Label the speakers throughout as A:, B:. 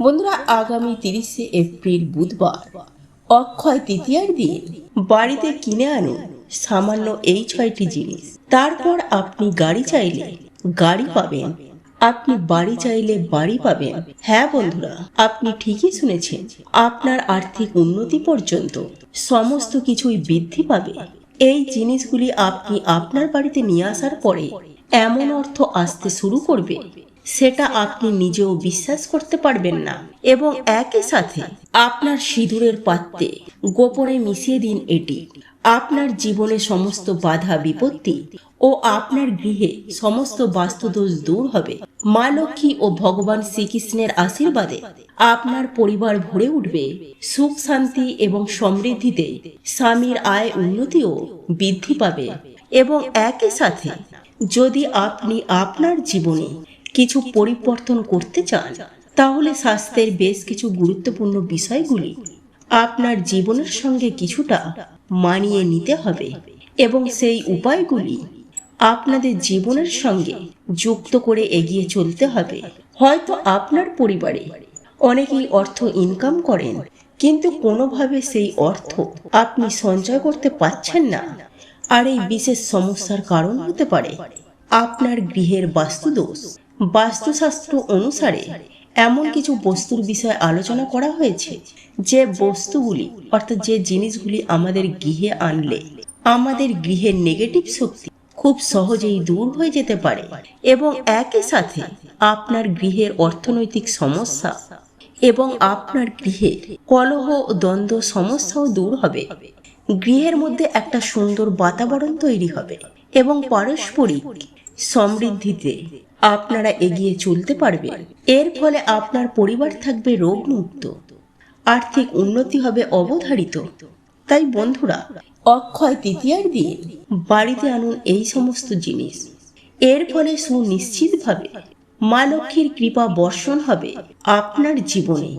A: বন্ধুরা, আগামী তিরিশে এপ্রিল বুধবার, অক্ষয় তৃতীয়ার দিন বাড়িতে কিনে আনুন সামান্য এই ছয়টি জিনিস। তারপর আপনি গাড়ি চাইলে গাড়ি পাবেন। আপনি বাড়ি চাইলে বাড়ি পাবেন। হ্যাঁ বন্ধুরা, আপনি ঠিকই শুনেছেন, আপনার আর্থিক উন্নতি পর্যন্ত সমস্ত কিছুই বৃদ্ধি পাবে। এই জিনিসগুলি আপনি আপনার বাড়িতে নিয়ে আসার পরে এমন অর্থ আসতে শুরু করবে সেটা আপনি নিজেও বিশ্বাস করতে পারবেন না। এবং একই সাথে আপনার সিঁদুরের পাত্রে গোপনে মিশিয়ে দিন এটি। আপনার জীবনে সমস্ত বাধা, বিপত্তি ও আপনার গৃহে সমস্ত বাস্তুদোষ দূর হবে। মা লক্ষ্মী ও ভগবান শ্রীকৃষ্ণের আশীর্বাদে আপনার পরিবার ভরে উঠবে। সুখ, শান্তি এবং সমৃদ্ধিতে স্বামীর আয় উন্নতিও বৃদ্ধি পাবে। এবং একই সাথে যদি আপনি আপনার জীবনে কিছু পরিবর্তন করতে চান, তাহলে স্বাস্থ্যের বেশ কিছু গুরুত্বপূর্ণ বিষয়গুলি আপনার জীবনের সঙ্গে কিছুটা মানিয়ে নিতে হবে এবং সেই উপায়গুলি আপনাদের জীবনের সঙ্গে যুক্ত করে এগিয়ে চলতে হবে। হয়তো আপনার পরিবারে অনেকেই অর্থ ইনকাম করেন, কিন্তু কোনোভাবে সেই অর্থ আপনি সঞ্চয় করতে পারছেন না। আর এই বিশেষ সমস্যার কারণ হতে পারে আপনার গৃহের বাস্তুদোষ। বাস্তুশাস্ত্র অনুসারে এমন কিছু বস্তুর বিষয়ে আলোচনা করা হয়েছে, যে বস্তুগুলি, অর্থাৎ যে জিনিসগুলি আমাদের গৃহে আনলে, আমাদের গৃহের নেগেটিভ শক্তি খুব সহজেই দূর হয়ে যেতে পারে এবং একই সাথে আপনার গৃহের অর্থনৈতিক সমস্যা এবং আপনার গৃহের কলহ দ্বন্দ্ব সমস্যাও দূর হবে। গৃহের মধ্যে একটা সুন্দর বাতাবরণ তৈরি হবে এবং পারস্পরিক সমৃদ্ধিতে আপনারা এগিয়ে চলতে পারবেন এর ফলে আপনার পরিবার থাকবে রোগমুক্ত। আর্থিক উন্নতি হবে অবধারিত। তাই বন্ধুরা, অক্ষয় তৃতীয়ার দিন বাড়িতে আনুন এই সমস্ত জিনিস। এর ফলে সুনিশ্চিতভাবে মা লক্ষ্মীর কৃপা বর্ষণ হবে আপনার জীবনে।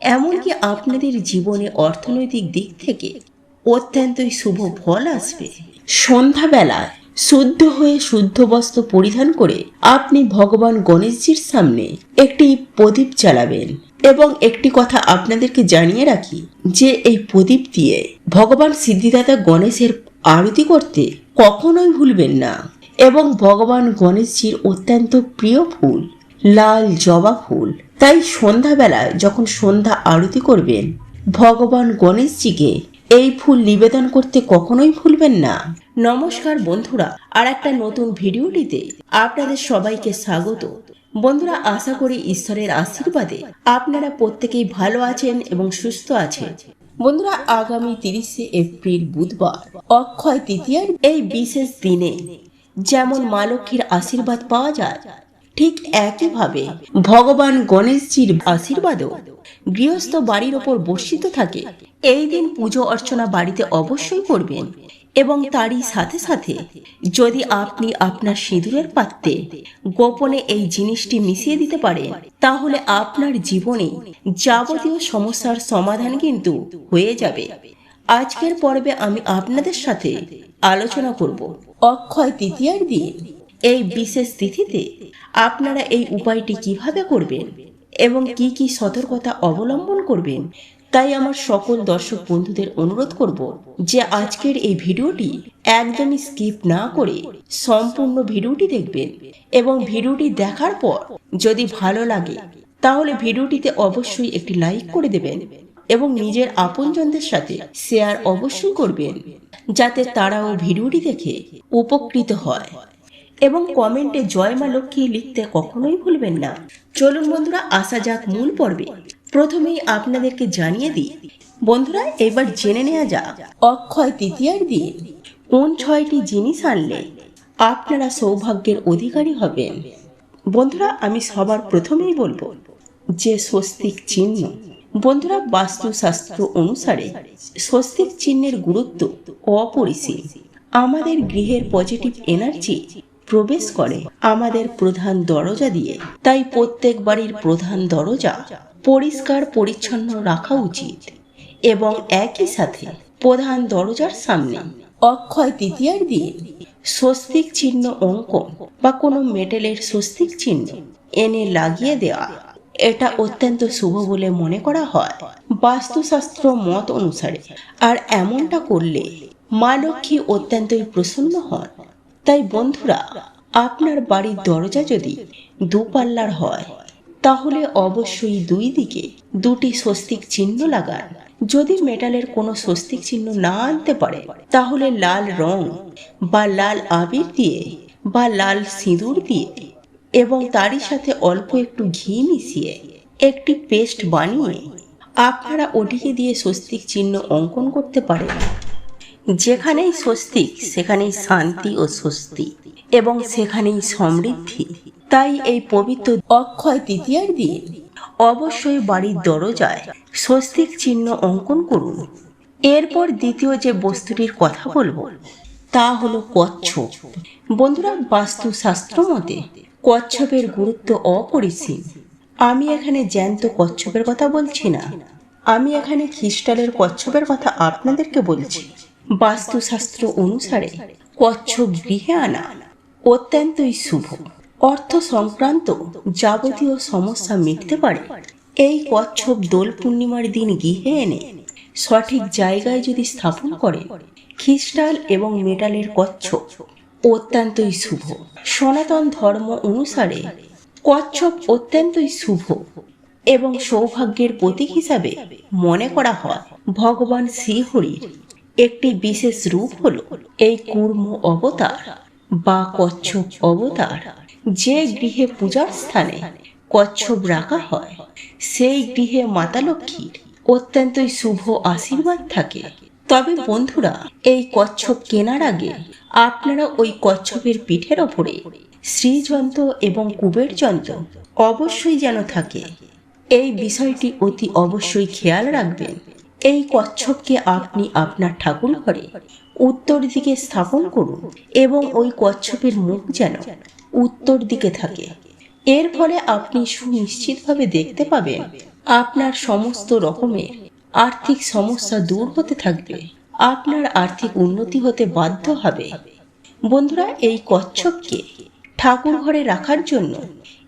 A: এমনকি আপনাদের জীবনে অর্থনৈতিক দিক থেকে অত্যন্তই শুভ ফল আসবে। সন্ধ্যাবেলায় শুদ্ধ হয়ে শুদ্ধ বস্ত্র পরিধান করে আপনি ভগবান গণেশজির সামনে একটি প্রদীপ জ্বালাবেন এবং একটি কথা আপনাদেরকে জানিয়ে রাখি, যে এই প্রদীপ দিয়ে ভগবান সিদ্ধিদাতা গণেশের আরতি করতে কখনোই ভুলবেন না এবং ভগবান গণেশজির অত্যন্ত প্রিয় ফুল, লাল জবা ফুল। তাই সন্ধ্যাবেলায় যখন সন্ধ্যা আরতি করবেন, ভগবান গণেশজিকে এই ফুল নিবেদন করতে কখনোই ভুলবেন না। নমস্কার বন্ধুরা, আর একটা নতুন ভিডিওটিতে আপনাদের সবাইকে স্বাগত। বন্ধুরা, আশা করি ঈশ্বরের আশীর্বাদে আপনারা প্রত্যেকেই ভালো আছেন এবং সুস্থ আছেন। বন্ধুরা, আগামী তিরিশে এপ্রিল বুধবার, অক্ষয় তৃতীয়ার এই বিশেষ দিনে যেমন মা লক্ষ্মীর আশীর্বাদ পাওয়া যায়, ঠিক একইভাবে ভগবান গণেশজির আশীর্বাদও গৃহস্থ বাড়ির ওপর বর্ষিত থাকে। এই দিন পুজো অর্চনা বাড়িতে অবশ্যই করবেন। এবং তারই সাথে সাথে যদি আপনি আপনার সিঁদুরের পাত্রে গোপনে এই জিনিসটি মিশিয়ে দিতে পারেন, তাহলে আপনার জীবনে যাবতীয় সমস্যার সমাধান কিন্তু হয়ে যাবে। আজকের পর্বে আমি আপনাদের সাথে আলোচনা করব অক্ষয় তৃতীয়ার দিন এই বিশেষ তিথিতে আপনারা এই উপায়টি কীভাবে করবেন এবং কি কি সতর্কতা অবলম্বন করবেন তাই আমার সকল দর্শক বন্ধুদের অনুরোধ করব যে আজকের এই ভিডিওটি একদমই স্কিপ না করে সম্পূর্ণ ভিডিওটি দেখবেন এবং ভিডিওটি দেখার পর যদি ভালো লাগে, তাহলে ভিডিওটিতে অবশ্যই একটি লাইক করে দেবেন এবং নিজের আপনজনদের সাথে শেয়ার অবশ্যই করবেন, যাতে তারাও ভিডিওটি দেখে উপকৃত হয়। এবং কমেন্টে জয় মা লক্ষ্মী লিখতে কখনোই ভুলবেন না। চলুন বন্ধুরা, আসা যাক মূল পর্বে। প্রথমেই আপনাদেরকে জানিয়ে দিই, বন্ধুরা, এবার জেনে নেওয়া যাক, অক্ষয় তৃতীয়ার দিন কোন ছয়টি জিনিস আনলে আপনারা সৌভাগ্যের অধিকারী হবেন? বন্ধুরা, আমি সবার প্রথমেই বলব যে স্বস্তিক চিহ্ন। বন্ধুরা, বাস্তুশাস্ত্র অনুসারে স্বস্তিক চিহ্নের গুরুত্ব অপরিসীম। আমাদের গৃহের পজিটিভ এনার্জি প্রবেশ করে আমাদের প্রধান দরজা দিয়ে। তাই প্রত্যেক বাড়ির প্রধান দরজা পরিষ্কার পরিচ্ছন্ন রাখা উচিত এবং একই সাথে প্রধান দরজার সামনে অক্ষয় তৃতীয়ার দিন স্বস্তিক চিহ্ন অঙ্কন বা কোনো মেটেলের স্বস্তিক চিহ্ন এনে লাগিয়ে দেওয়া। এটা অত্যন্ত শুভ বলে মনে করা হয়। বাস্তুশাস্ত্র মত অনুসারে আর এমনটা করলে মা লক্ষ্মী অত্যন্তই প্রসন্ন হন। তাই বন্ধুরা, আপনার বাড়ির দরজা যদি দুপাল্লার হয় তাহলে অবশ্যই দুই দিকে দুটি স্বস্তিক চিহ্ন লাগান। যদি মেটালের কোনো স্বস্তিক চিহ্ন না আনতে পারে, তাহলে লাল রং বা লাল আবির দিয়ে বা লাল সিঁদুর দিয়ে এবং তারই সাথে অল্প একটু ঘি মিশিয়ে একটি পেস্ট বানিয়ে আপনারা ওটিকে দিয়ে স্বস্তিক চিহ্ন অঙ্কন করতে পারেন। যেখানেই স্বস্তিক, সেখানেই শান্তি ও স্বস্তি এবং সেখানেই সমৃদ্ধি। তাই এই পবিত্র অক্ষয় তৃতীয়ার দিন অবশ্যই বাড়ির দরজায় স্বস্তিক চিহ্ন অঙ্কন করুন। এরপর দ্বিতীয় যে বস্তুটির কথা বলব, তা হলো কচ্ছপ। বন্ধুরা, বাস্তুশাস্ত্র মতে কচ্ছপের গুরুত্ব অপরিসীম। আমি এখানে জ্যান্ত কচ্ছপের কথা বলছি না। আমি এখানে খ্রিস্টালের কচ্ছপের কথা আপনাদেরকে বলছি। বাস্তুশাস্ত্র অনুসারে কচ্ছপ গৃহে আনা অত্যন্তই শুভ। অর্থ সংক্রান্ত যাবতীয় সমস্যা মিটতে পারে। এই কচ্ছপ দোল পূর্ণিমার দিন গৃহে এনে সঠিক জায়গায় যদি স্থাপন করে, খ্রিস্টাল এবং মেটালের কচ্ছপ অত্যন্তই শুভ। সনাতন ধর্ম অনুসারে কচ্ছপ অত্যন্তই শুভ এবং সৌভাগ্যের প্রতীক হিসাবে মনে করা হয়। ভগবান শ্রীহরির একটি বিশেষ রূপ হল এই কুর্ম অবতার বা কচ্ছপ অবতার। যে গৃহে পূজার স্থানে কচ্ছপ রাখা হয়, সেই গৃহে মাতা লক্ষ্মীর অত্যন্তই শুভ আশীর্বাদ থাকে। তবে বন্ধুরা, এই কচ্ছপ কেনার আগে আপনারা ওই কচ্ছপের পিঠের ওপরে শ্রীযন্ত্র এবং কুবের যন্ত্র অবশ্যই যেন থাকে। এই বিষয়টি অতি অবশ্যই খেয়াল রাখবেন। এই কচ্ছপকে আপনি আপনার ঠাকুর ঘরে উত্তর দিকে স্থাপন করুন এবং ওই কচ্ছপের মুখ যেন উত্তর দিকে থাকে। এর ফলে আপনি সুনিশ্চিতভাবে দেখতে পাবেন আপনার সমস্ত রকমের আর্থিক সমস্যা দূর হতে থাকবে, আপনার আর্থিক উন্নতি হতে বাধ্য হবে। বন্ধুরা, এই কচ্ছপকে ঠাকুর ঘরে রাখার জন্য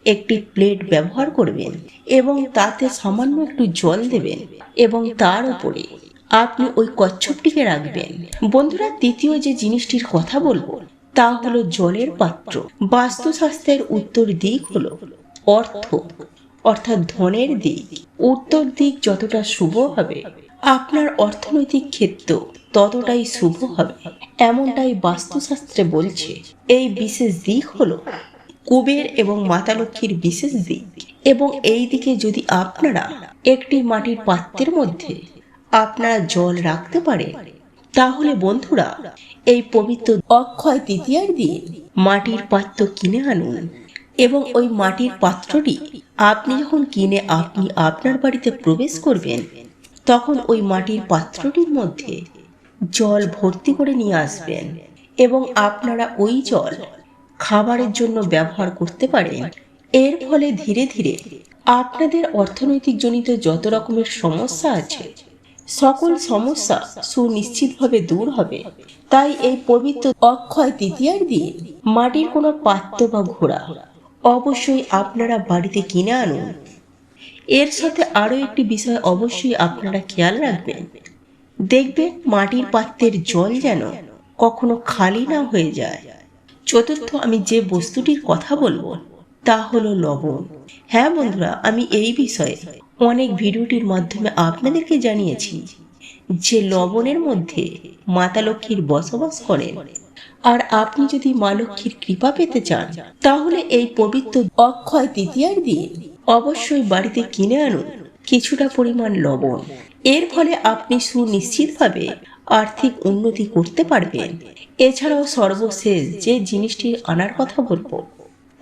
A: একটি প্লেট ব্যবহার করবেন এবং তাতে সামান্য একটু জল দেবেন এবং তার উপরে আপনি ওই কচ্ছপটিকে রাখবেন। বন্ধুরা তৃতীয় যে জিনিসটির কথা বলব তা হলো জলের পাত্র। বাস্তুশাস্ত্রের উত্তর দিক হলো অর্থ, অর্থাৎ ধনের দিক। উত্তর দিক যতটা শুভ হবে, আপনার অর্থনৈতিক ক্ষেত্র ততটাই শুভ হবে। এমনটাই বাস্তুশাস্ত্রে বলছে। এই বিশেষ দিক হলো কুবের এবং মাতা লক্ষ্মীর বিশেষ দিক। এবং এই দিকে যদি আপনারা একটি মাটির পাত্রের মধ্যে আপনারা জল রাখতে পারেন তাহলে বন্ধুরা, এই পবিত্র অক্ষয় তৃতীয়ার দিন মাটির পাত্র কিনে আনুন এবং ওই মাটির পাত্রটি আপনি যখন কিনে আপনি আপনার বাড়িতে প্রবেশ করবেন, তখন ওই মাটির পাত্রটির মধ্যে জল ভর্তি করে নিয়ে আসবেন এবং আপনারা ওই জল খাবারের জন্য ব্যবহার করতে পারেন। এর ফলে ধীরে ধীরে আপনাদের অর্থনৈতিক জনিত যত রকমের সমস্যা আছে সকল সমস্যা সুনিশ্চিতভাবে দূর হবে। তাই এই পবিত্র অক্ষয় তৃতীয়ার দিন মাটির কোনো পাত্র বা ঘোড়া অবশ্যই আপনারা বাড়িতে কিনে আনুন। এর সাথে আরও একটি বিষয় অবশ্যই আপনারা খেয়াল রাখবেন। দেখবেন মাটির পাত্রের জল যেন কখনো খালি না হয়ে যায়। চতুর্থ, আমি যে বস্তুটির কথা বলব তা হলো লবণ। হ্যাঁ বন্ধুরা, আমি এই বিষয়ে অনেক ভিডিওটির মাধ্যমে আপনাদেরকে জানিয়েছি যে লবণের মধ্যে মাতা লক্ষ্মীর বসবাস করেন। আর আপনি যদি মা লক্ষ্মীর কৃপা পেতে চান, তাহলে এই পবিত্র অক্ষয় তৃতীয়ার দিন অবশ্যই বাড়িতে কিনে আনুন কিছুটা পরিমাণ লবণ। এর ফলে আপনি সুনিশ্চিতভাবে আর্থিক উন্নতি করতে পারবেন। এছাড়াও সর্বশেষ যে জিনিসটি আনার কথা বলব,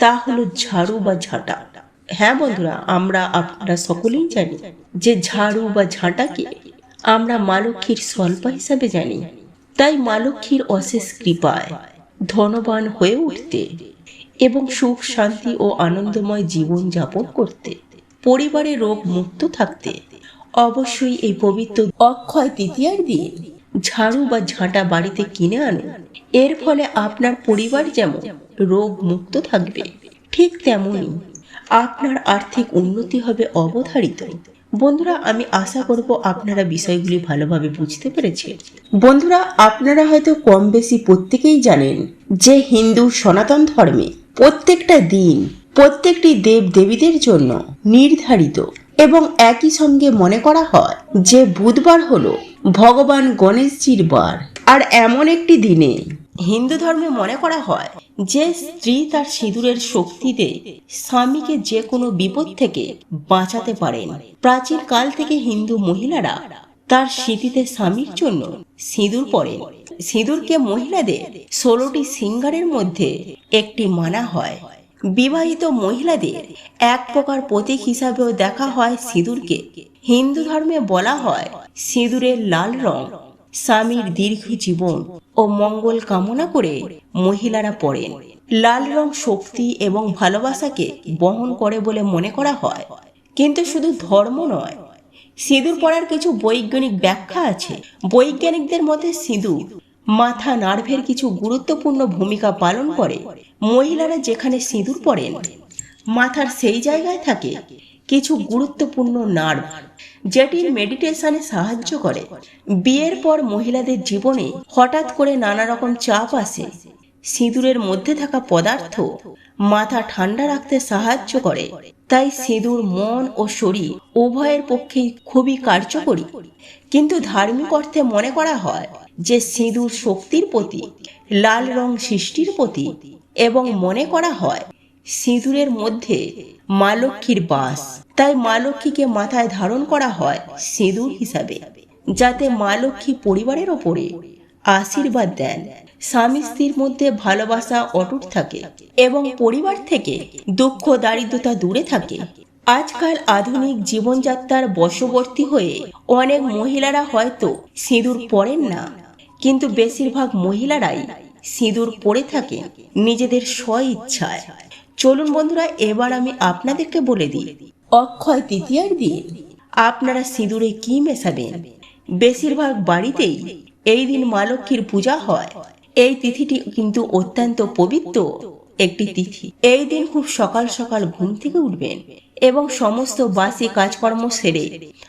A: তা হলো ঝাড়ু বা ঝাঁটা। হ্যাঁ বন্ধুরা, আমরা আপনারা সকলেই জানি যে ঝাড়ু বা ঝাঁটাকে আমরা মা লক্ষ্মীর স্বল্প হিসাবে জানি। তাই মা লক্ষ্মীর অশেষ কৃপায় ধনবান হয়ে উঠতে এবং সুখ, শান্তি ও আনন্দময় জীবন যাপন করতে, পরিবারে রোগ মুক্ত থাকতে অবশ্যই এই পবিত্র অক্ষয় তৃতীয়ার দিন ঝাড়ু বা ঝাঁটা বাড়িতে কিনে আনুন। এর ফলে আপনার পরিবার যেমন রোগ মুক্ত থাকবে, ঠিক তেমনই আপনার আর্থিক উন্নতি হবে অবধারিত। বন্ধুরা, আমি আশা করব আপনারা বিষয়গুলি ভালোভাবে বুঝতে পেরেছেন বন্ধুরা, আপনারা হয়তো কম বেশি প্রত্যেকেই জানেন যে হিন্দু সনাতন ধর্মে প্রত্যেকটা দিন প্রত্যেকটি দেব দেবীদের জন্য নির্ধারিত এবং একই সঙ্গে মনে করা হয় যে বুধবার হলো ভগবান গণেশজির বার। আর এমন একটি দিনে হিন্দু ধর্মে মনে করা হয় যে স্ত্রী তার সিঁদুরের শক্তিতে স্বামীকে যে কোনো বিপদ থেকে বাঁচাতে পারেন। প্রাচীন কাল থেকে হিন্দু মহিলারা তার স্মৃতিতে স্বামীর জন্য সিঁদুর পরেন। সিঁদুরকে মহিলাদের ষোলোটি সিঙ্গারের মধ্যে একটি মানা হয়। বিবাহিত মহিলাদের এক প্রকার প্রতীক হিসাবেও দেখা হয় সিঁদুরকে। হিন্দু ধর্মে বলা হয় সিঁদুরের লাল রং। স্বামীর দীর্ঘ জীবন ও মঙ্গল কামনা করে মহিলারা পড়েন। লাল রং শক্তি এবং ভালোবাসাকে বহন করে বলে মনে করা হয়। কিন্তু শুধু ধর্ম নয়, সিঁদুর পড়ার কিছু বৈজ্ঞানিক ব্যাখ্যা আছে। বৈজ্ঞানিকদের মতে সিঁদুর মাথা নার্ভের কিছু গুরুত্বপূর্ণ ভূমিকা পালন করে। মহিলারা যেখানে সিঁদুর পরেন, মাথার সেই জায়গায় থাকে কিছু গুরুত্বপূর্ণ নার্ভ যেটির মেডিটেশনে সাহায্য করে। বিয়ের পর মহিলাদের জীবনে হঠাৎ করে নানা রকম চাপ আসে। সিঁদুরের মধ্যে থাকা পদার্থ মাথা ঠান্ডা রাখতে সাহায্য করে। তাই সিঁদুর, মন ও শরীর উভয়ের পক্ষেই খুবই কার্যকরী। কিন্তু ধার্মিক অর্থে মনে করা হয় যে সিঁদুর শক্তির প্রতীক, লাল রং সৃষ্টির প্রতীক এবং মনে করা হয় সিঁদুরের মধ্যে মা লক্ষ্মীর বাস। তাই মা লক্ষ্মীকে মাথায় ধারণ করা হয় সিঁদুর হিসাবে, যাতে মা লক্ষ্মী পরিবারের ওপরে আশীর্বাদ দেন। স্বামী স্ত্রীর মধ্যে ভালোবাসা অটুট থাকে এবং পরিবার থেকে দুঃখ, দারিদ্রতা দূরে থাকে। আজকাল আধুনিক জীবনযাত্রার বশবর্তী হয়ে অনেক মহিলারা হয়তো সিঁদুর পরেন না, কিন্তু বেশিরভাগ মহিলারাই সিঁদুর পরে থাকে নিজেদের স্ব ইচ্ছায়। চলুন বন্ধুরা, এবার আমি আপনাদেরকে বলে দিই। অক্ষয় তৃতীয়ার দিন আপনারা সিঁদুরে কি মেশাবেন? বেশিরভাগ বাড়িতেই এই দিন মা লক্ষ্মীর পূজা হয়। এই তিথিটি কিন্তু অত্যন্ত পবিত্র একটি তিথি। এই দিন খুব সকাল সকাল ঘুম থেকে উঠবেন। এবং সমস্ত বাসি কাজকর্ম সেরে।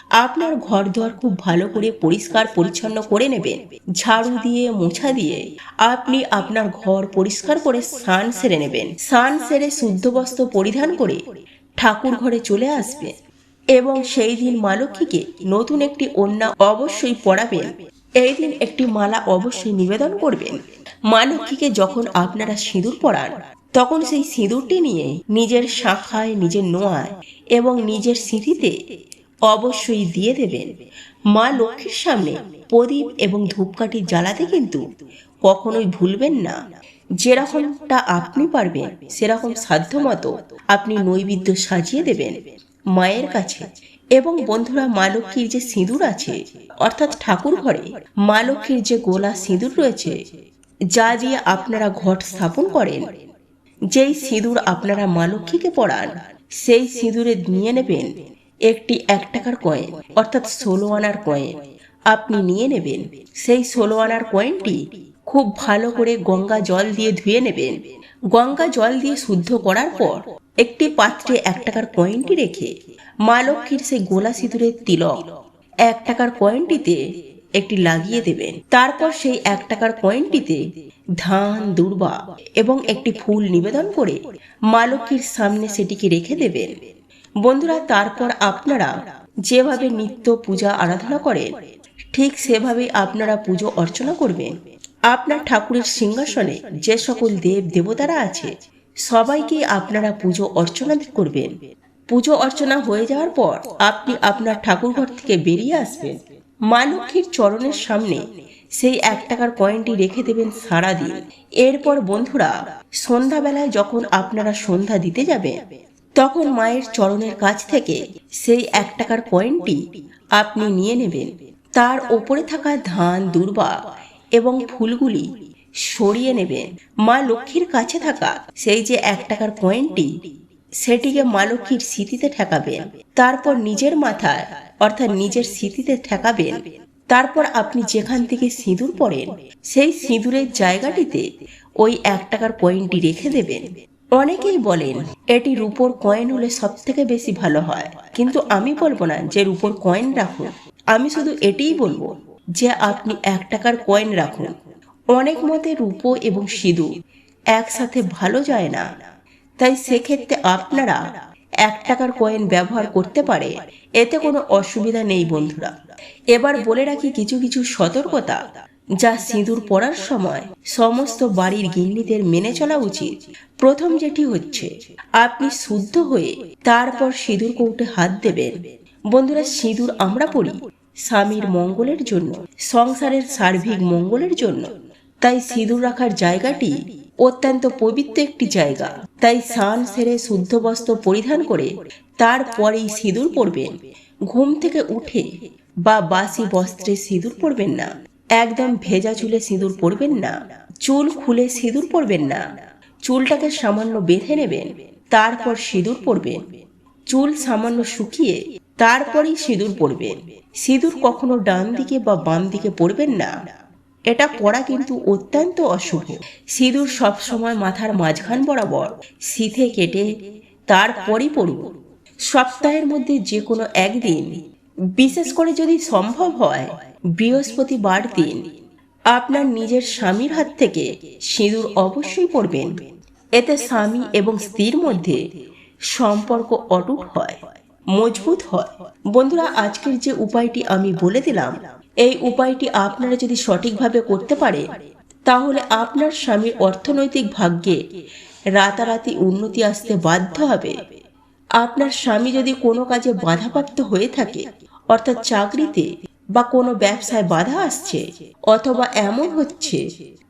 A: আপনার ঘর দুয়ার খুব ভালো করে পরিষ্কার পরিচ্ছন্ন করে নেবেন। ঝাড়ু দিয়ে, মোছা দিয়ে আপনি আপনার ঘর পরিষ্কার করে স্নান সেরে নেবেন। স্নান সেরে শুদ্ধ বস্ত্র পরিধান করে ঠাকুর ঘরে চলে আসবেন এবং সেই দিন মা লক্ষ্মীকে নতুন একটি ওন্না অবশ্যই পরাবেন। এই দিন একটি মালা অবশ্যই নিবেদন করবেন। মা লক্ষ্মীকে যখন আপনারা সিঁদুর পরান তখন সেই সিঁদুরটি নিয়ে নিজের শাখায়, নিজের নোয়ায় এবং নিজের স্মৃতিতে অবশ্যই দিয়ে দেবেন। মা লক্ষ্মীর সামনে প্রদীপ এবং ধূপকাঠি জ্বালাতে কিন্তু কখনোই ভুলবেন না। যেরকমটা আপনি পারবেন, সেরকম সাধ্যমতো আপনি নৈবেদ্য সাজিয়ে দেবেন মায়ের কাছে। এবং বন্ধুরা, মা লক্ষ্মীর যে সিঁদুর আছে, অর্থাৎ ঠাকুর ঘরে মা লক্ষ্মীর যে গোলা সিঁদুর রয়েছে, যা দিয়ে আপনারা ঘট স্থাপন করেন যেই সিঁদুর আপনারা মা লক্ষ্মীকে পড়ান সেই সিঁদুরে নিয়ে নেবেন একটি এক টাকার কয়েন, অর্থাৎ ষোলো আনার কয়েন। আপনি নিয়ে নেবেন, সেই ষোলো আনার কয়েনটি খুব ভালো করে গঙ্গা জল দিয়ে ধুয়ে নেবেন। গঙ্গা জল দিয়ে শুদ্ধ করার পর একটি পাত্রে এক টাকার কয়েনটি রেখে মা লক্ষ্মীর সেই গোলা সিঁদুরের তিলক এক টাকার কয়েনটিতে একটি লাগিয়ে দেবেন। তারপর সেই এক টাকার কয়েনটিতে ধান, দুর্বা এবং একটি ফুল নিবেদন করে মা লক্ষ্মীর সামনে সেটিকে রেখে দেবেন। বন্ধুরা, তারপর আপনারা যেভাবে নিত্য পূজা আরাধনা করেন, ঠিক সেভাবেই আপনারা পুজো অর্চনা করবেন। আপনার ঠাকুরের সিংহাসনে যে সকল দেব দেবতারা আছে, সবাইকে আপনারা পুজো অর্চনা করবেন। পুজো অর্চনা হয়ে যাওয়ার পর আপনি আপনার ঠাকুরঘর থেকে বেরিয়ে আসবেন। মা লক্ষ্মীর চরণের সামনে সেই এক টাকার কয়েনটি রেখে দেবেন সারাদিন। এরপর বন্ধুরা, সন্ধ্যাবেলায় যখন আপনারা সন্ধ্যা দিতে যাবেন তখন মায়ের চরণের কাছ থেকে সেই এক টাকার কয়েনটি আপনি নিয়ে নেবেন। তার ওপরে থাকা ধান, দুর্বা এবং ফুলগুলি সরিয়ে নেবেন। মা লক্ষ্মীর কাছে থাকা সেই যে এক টাকার কয়েনটি সেটিকে মা লক্ষ্মীর স্মৃতিতে ঠেকাবেন। তারপর নিজের মাথায় অর্থাৎ নিজের স্মৃতিতে ঠেকাবেন। তারপর আপনি যেখান থেকে সিঁদুর পড়েন, সেই সিঁদুরের জায়গাটিতে ওই এক টাকার কয়েনটি রেখে দেবেন। অনেকেই বলেন, এটি রূপোর কয়েন হলে সব থেকে বেশি ভালো হয়। কিন্তু আমি বলব না যে রূপোর কয়েন রাখুন। আমি শুধু এটিই বলব যে আপনি এক টাকার কয়েন রাখুন। অনেক মতে রূপো এবং সিঁদুর একসাথে ভালো যায় না। তাই সেক্ষেত্রে আপনারা এক টাকার কয়েন ব্যবহার করতে পারে, এতে কোনো অসুবিধা নেই বন্ধুরা। এবার বলে রাখি কিছু কিছু সতর্কতা, যা সিঁদুর পরার সময় সমস্ত বাড়ির গিন্নিদের মেনে চলা উচিত। প্রথম যেটি হচ্ছে, আপনি শুদ্ধ হয়ে তারপর সিঁদুর কৌটে হাত দেবেন। বন্ধুরা, সিঁদুর আমরা পড়ি স্বামীর মঙ্গলের জন্য, সংসারের সার্বিক মঙ্গলের জন্য। তাই সিঁদুর রাখার জায়গাটি অত্যন্ত পবিত্র একটি জায়গা। তাই স্নান সেরে শুদ্ধ বস্ত্র পরিধান করে তারপরেই সিঁদুর পরবেন। ঘুম থেকে উঠে বা বাসি বস্ত্রে সিঁদুর পরবেন না। একদম ভেজা চুলে সিঁদুর পরবেন না। চুল খুলে সিঁদুর পরবেন না। চুলটাকে সামান্য বেঁধে নেবেন, তারপর সিঁদুর পরবেন। চুল সামান্য শুকিয়ে তারপরেই সিঁদুর পরবেন। সিঁদুর কখনো ডান দিকে বা বাম দিকে পরবেন না। এটা পড়া কিন্তু অত্যন্ত অশুভ। সিঁদুর সবসময় মাথার মাঝখান বরাবর সিথে কেটে তারপরই পড়ব সপ্তাহের মধ্যে যে কোনো একদিন, বিশেষ করে যদি সম্ভব হয়, বৃহস্পতিবার দিন আপনার নিজের স্বামীর হাত থেকে সিঁদুর অবশ্যই পড়বেন। এতে স্বামী এবং স্ত্রীর মধ্যে সম্পর্ক অটুট হয়, মজবুত হয়। বন্ধুরা, আজকের যে উপায়টি আমি বলে দিলাম এই উপায়টি আপনারা যদি সঠিকভাবে করতে পারে, তাহলে আপনার স্বামীর অর্থনৈতিক ভাগ্যে রাতারাতি উন্নতি আসতে বাধ্য হবে। আপনার স্বামী যদি কোনো কাজে বাধাপ্রাপ্ত হয়ে থাকে, অর্থাৎ চাকরিতে বা কোনো ব্যবসায় বাধা আসছে অথবা এমন হচ্ছে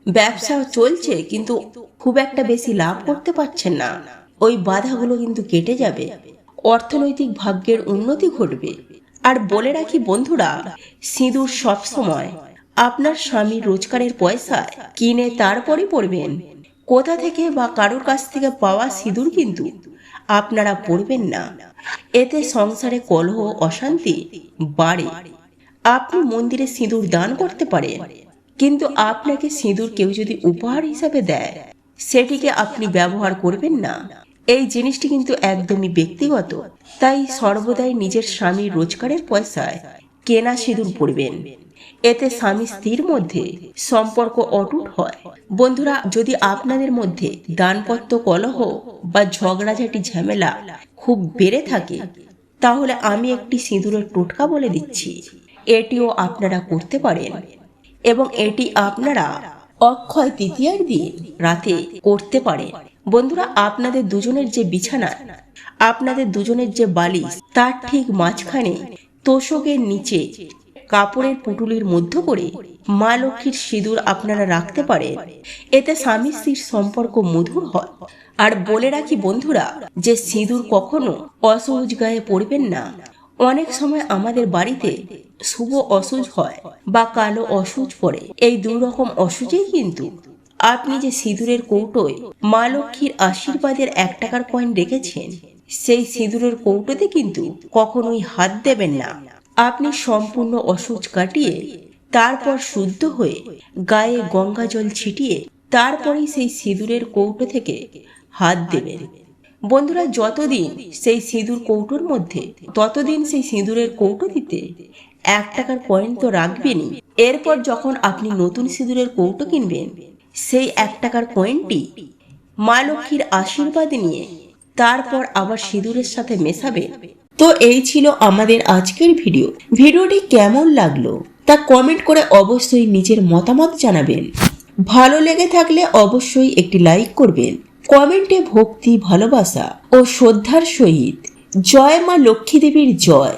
A: ব্যবসা চলছে কিন্তু খুব একটা বেশি লাভ করতে পারছেন না, ওই বাধাগুলো কিন্তু কেটে যাবে। অর্থনৈতিক ভাগ্যের উন্নতি ঘটবে। আর বলে রাখি বন্ধুরা, সিঁদুর সবসময় আপনার স্বামীর রোজগারের পয়সা কিনে তারপরে পড়বেন। কোথা থেকে বা কারোর কাছ থেকে পাওয়া সিঁদুর কিন্তু আপনারা পড়বেন না। এতে সংসারে কলহ, অশান্তি বাড়ে। আপনি মন্দিরে সিঁদুর দান করতে পারেন, কিন্তু আপনাকে সিঁদুর কেউ যদি উপহার হিসাবে দেয়, সেটিকে আপনি ব্যবহার করবেন না। এই জিনিসটি কিন্তু একদমই ব্যক্তিগত। তাই সর্বদাই নিজের স্বামীর রোজগারের পয়সায় কেনা সিঁদুর পরবেন। এতে স্বামী স্ত্রীর মধ্যে সম্পর্ক অটুট হয়। বন্ধুরা, যদি আপনাদের মধ্যে দানপত্র কলহ বা ঝগড়াঝাটি ঝামেলা খুব বেড়ে থাকে, তাহলে আমি একটি সিঁদুরের টোটকা বলে দিচ্ছি। এটিও আপনারা করতে পারেন এবং এটি আপনারা অক্ষয় তৃতীয়ার দিন রাতে করতে পারেন বন্ধুরা, আপনাদের দুজনের যে বিছানা, আপনাদের দুজনের যে বালিশ, তার ঠিক মাঝখানে তোষকের নিচে কাপড়ের পুটুলির মধ্য করে মা লক্ষ্মীর সিঁদুর আপনারা রাখতে পারেন এতে স্বামী স্ত্রীর সম্পর্ক মধুর হয়। আর বলে রাখি বন্ধুরা, যে সিঁদুর কখনো অসহজ গায়ে পড়বেন না। অনেক সময় আমাদের বাড়িতে শুভ অসুজ হয় বা কালো অসুজ পড়ে। এই দুই রকম অসুজেই কিন্তু। আপনি যে সিঁদুরের কৌটোয় মা লক্ষ্মীর আশীর্বাদের এক টাকার কয়েন রেখেছেন, সেই সিঁদুরের কৌটোতে কিন্তু কখনোই হাত দেবেন না। আপনি সম্পূর্ণ অসুচ কাটিয়ে তারপর শুদ্ধ হয়ে গায়ে গঙ্গা জল ছিটিয়ে তারপরেই সেই সিঁদুরের কৌটো থেকে হাত দেবেন। বন্ধুরা, যতদিন সেই সিঁদুর কৌটোর মধ্যে, ততদিন সেই সিঁদুরের কৌটো দিতে এক টাকার কয়েন তো রাখবেনই। এরপর যখন আপনি নতুন সিঁদুরের কৌটো কিনবেন, সেই এক টাকার কয়েনটি মা লক্ষ্মীর আশীর্বাদ নিয়ে তারপর আবার সিঁদুরের সাথে মেশাবে। তো এই ছিল আমাদের আজকের ভিডিও। ভিডিওটি কেমন লাগল তা কমেন্ট করে অবশ্যই নিজের মতামত জানাবেন। ভালো লেগে থাকলে অবশ্যই একটি লাইক করবেন। কমেন্টে ভক্তি, ভালোবাসা ও শ্রদ্ধার সহিত জয় মা লক্ষ্মী দেবীর জয়।